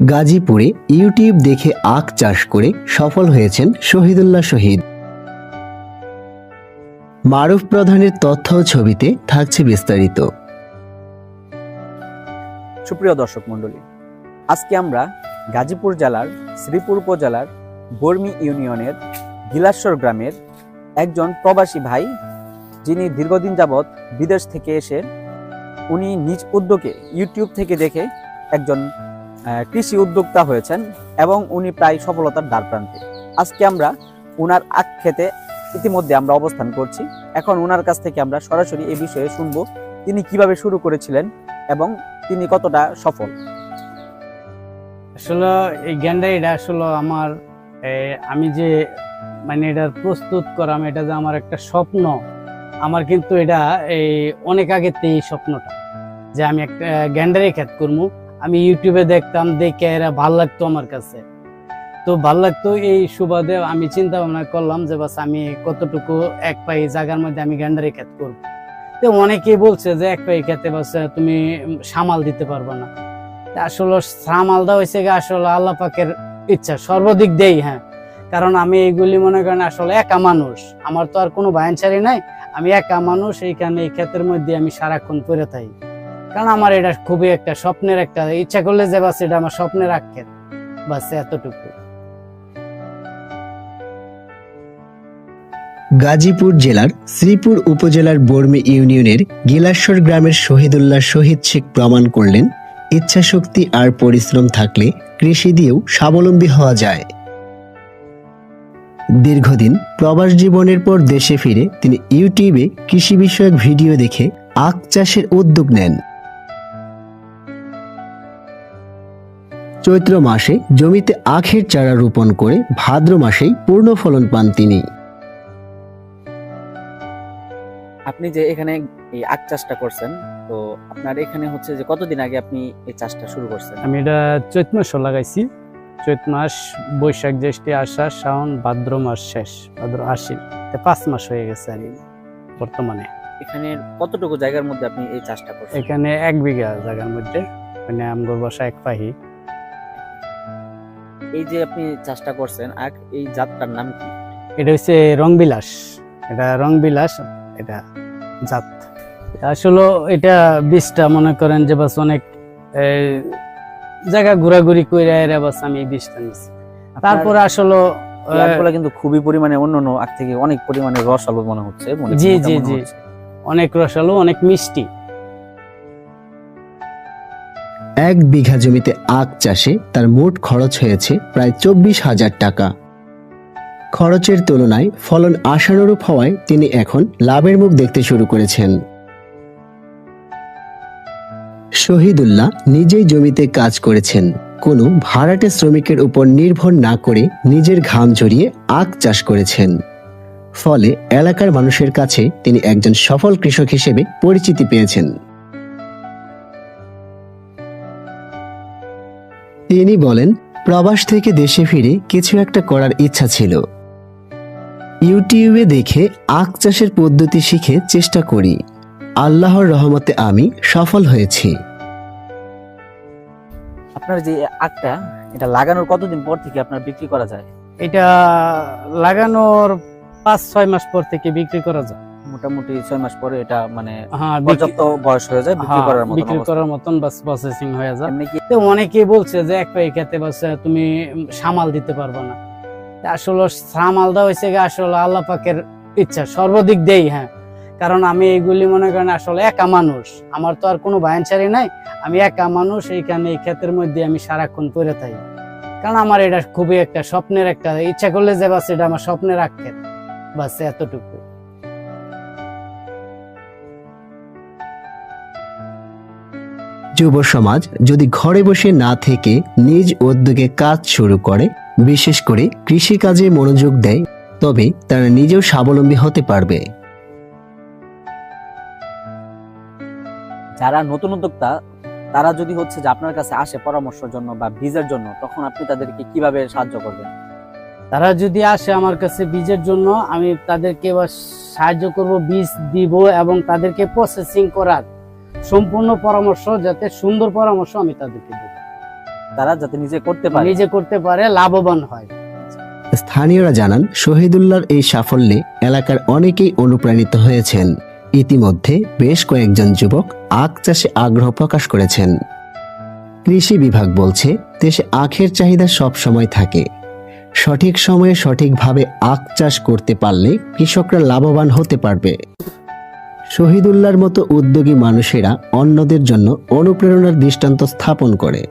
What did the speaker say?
গাজীপুরে ইউটিউব দেখে আখ চাষ করে সফল হয়েছেন শহীদুল্লাহ শহীদ। মারুফ প্রধানের তথ্য ছবিতে থাকছে বিস্তারিত। সুপ্রিয় দর্শক মণ্ডলী, আজকে আমরা গাজীপুর জেলার শ্রীপুর উপজেলার বর্মি ইউনিয়নের গিলাশ্বর গ্রামের একজন প্রবাসী ভাই, যিনি দীর্ঘদিন যাবৎ বিদেশ থেকে এসে উনি নিজ উদ্যোগে ইউটিউব থেকে দেখে একজন কৃষি উদ্যোক্তা হয়েছেন এবং উনি প্রায় সফলতার দ্বার প্রান্তে আজকে আমরা উনার আখ খেতে ইতিমধ্যে আমরা অবস্থান করছি। এখন ওনার কাছ থেকে আমরা সরাসরি এ বিষয়ে শুনব তিনি কীভাবে শুরু করেছিলেন এবং তিনি কতটা সফল। আসলে এই গ্যান্ডারিটা আসলে আমার আমি যে মানে এটার প্রস্তুত করাম এটা যে আমার একটা স্বপ্ন, আমার কিন্তু এটা এই অনেক থেকে এই স্বপ্নটা যে আমি একটা গ্যান্ডারি খেত করব। আমি ইউটিউবে দেখতাম, দেখে এরা ভালো লাগতো আমার কাছে। তো ভালো লাগতো এই সুবাদে আমি চিন্তা ভাবনা করলাম যে, বাস আমি কতটুকু এক পাই জায়গার মধ্যে আমি গ্যান্ডারি খেত করব? তো অনেকেই বলছে যে, এক পাই খেতে বাস তুমি সামাল দিতে পারবে না। আসলে সামালদা হয়েছে গিয়ে আসলে আল্লাহ পাকের ইচ্ছা, সর্বদিক দেই হ্যাঁ। কারণ আমি এইগুলি মনে করেন আসলে একা মানুষ। আমার তো আর কোনো বায়ানসারি নাই। আমি একা মানুষ, এইখানে এই ক্ষেতের মধ্যে আমি সারাক্ষণ পড়ে থাকি। কারণ আমার এটা খুবই একটা স্বপ্নের একটা, ইচ্ছা করলে যে বাস এটা আমার স্বপ্নের আক্ষেত বাস এতটুকু। গাজীপুর জেলার শ্রীপুর উপজেলার বর্মি ইউনিয়নের গিলাশ্বর গ্রামের শহীদুল্লাহ শহীদ শেখ প্রমাণ করলেন, ইচ্ছাশক্তি আর পরিশ্রম থাকলে কৃষি দিয়েও স্বাবলম্বী হওয়া যায়। দীর্ঘদিন প্রবাস জীবনের পর দেশে ফিরে তিনি ইউটিউবে কৃষি বিষয়ক ভিডিও দেখে আখ চাষের উদ্যোগ নেন। চৈত্র মাসে জমিতে আখের চারা রোপণ করে ভাদ্র মাসেই পূর্ণ ফলন পান তিনি। আপনি যে এখানে এই আখ চাষটা করছেন তো আপনার এখানে হচ্ছে যে কতদিন আগে আপনি এই চাষটা শুরু করছেন? আমি এটা চৈত মাস লাগাইছি। চৈত মাস বৈশাখ জ্যৈষ্ঠী আষাঢ় শ্রাবণ ভাদ্র মাস শেষ ভাদ্র আশ্বিন। তা পাঁচ মাস হয়ে গেছে আর বর্তমানে। এখানে কতটুকু জায়গার মধ্যে আপনি এই চাষটা করছেন? এখানে এক বিঘা জায়গার মধ্যে মানে আমগর বাসা এক পাহি। এই যে আপনি চাষটা করছেন আখ এই জাতটার নাম কি? এটা হচ্ছে রংবিলাস। এটা রংবিলাস এটা জাত। আসলে এটা বীজটা মনে করেন যে বাস অনেক জায়গা ঘোরাঘুরি করে এরা বাস আমি এই বীজটা নিচ্ছি তারপরে আসলে কিন্তু খুবই পরিমাণে অন্য অন্য আখ থেকে অনেক পরিমাণে রস আলো মনে হচ্ছে জি, জি, জি। অনেক রসালো অনেক মিষ্টি। এক বিঘা জমিতে আখ চাষে তার মোট খরচ হয়েছে প্রায় চব্বিশ হাজার টাকা। খরচের তুলনায় ফলন আশানুরূপ হওয়ায় তিনি এখন লাভের মুখ দেখতে শুরু করেছেন। শহীদুল্লাহ নিজেই জমিতে কাজ করেছেন। কোনো ভাড়াটে শ্রমিকের উপর নির্ভর না করে নিজের ঘাম ঝরিয়ে আখ চাষ করেছেন। ফলে এলাকার মানুষের কাছে তিনি একজন সফল কৃষক হিসেবে পরিচিতি পেয়েছেন। তিনি বলেন প্রবাস থেকে দেশে ফিরে কিছু একটা করার ইচ্ছা ছিল। ইউটিউবে দেখে আখ চাষের পদ্ধতি শিখে চেষ্টা করি। আল্লাহর রহমতে আমি সফল হয়েছি। আপনার যে আখটা এটা লাগানোর কতদিন পর থেকে আপনার বিক্রি করা যায়? এটা লাগানোর পাঁচ ছয় মাস পর থেকে বিক্রি করা যায়। মোটামুটি ছয় মাস পরে এটা মানে হ্যাঁ পর্যাপ্ত বয়স হয়ে যায় বিক্রি হ্যাঁ, করার মতো বিক্রি করার মতন বাস প্রসেসিং হয়ে যায়। তো অনেকেই বলছে যে এক খেতে বাস তুমি সামাল দিতে পারবে না। আসলে সামালদা হয়েছে গিয়ে আসলে আল্লাহ পাকের ইচ্ছা সর্বদিক দেই হ্যাঁ। কারণ আমি এইগুলি মনে করেন আসলে একা মানুষ। আমার তো আর কোনো বায়ানসারি নাই। আমি একা মানুষ এইখানে এই ক্ষেতের মধ্যে আমি সারাক্ষণ পরে থাকি। কারণ আমার এটা খুবই একটা স্বপ্নের একটা ইচ্ছা করলে যে বাস এটা আমার স্বপ্নের আক্ষেত বাস এতটুকু। যুব সমাজ যদি ঘরে বসে না থেকে নিজ উদ্যোগে কাজ শুরু করে বিশেষ করে কৃষিকাজে মনোযোগ দেয় তবে তারা নিজেও স্বাবলম্বী হতে পারবে। যারা নতুন উদ্যোক্তা তারা যদি হচ্ছে যে আপনার কাছে আসে পরামর্শের জন্য বা বীজের জন্য তখন আপনি তাদেরকে কীভাবে সাহায্য করবেন? তারা যদি আসে আমার কাছে বীজের জন্য আমি তাদেরকে সাহায্য করব বীজ দিব এবং তাদেরকে প্রসেসিং করার। সম্পূর্ণ পরামর্শ যাতে সুন্দর পরামর্শ আমি তাদেরকে দেব। তারা যাতে নিজে করতে পারে। নিজে করতে পারে লাভবান হয়। স্থানীয়রা জানান শহীদুল্লাহর এই সাফল্যে এলাকার অনেকেই অনুপ্রাণিত হয়েছেন। ইতিমধ্যে বেশ কয়েকজন যুবক আখ চাষে আগ্রহ প্রকাশ করেছেন। কৃষি বিভাগ বলছে দেশে আখের চাহিদা সব সময় থাকে। সঠিক সময়ে সঠিকভাবে আখ চাষ করতে পারলে কৃষকরা লাভবান হতে পারবে। শহীদুল্লাহর মতো উদ্যোগী মানুষেরা অন্যদের জন্য অনুপ্রেরণার দৃষ্টান্ত স্থাপন করে।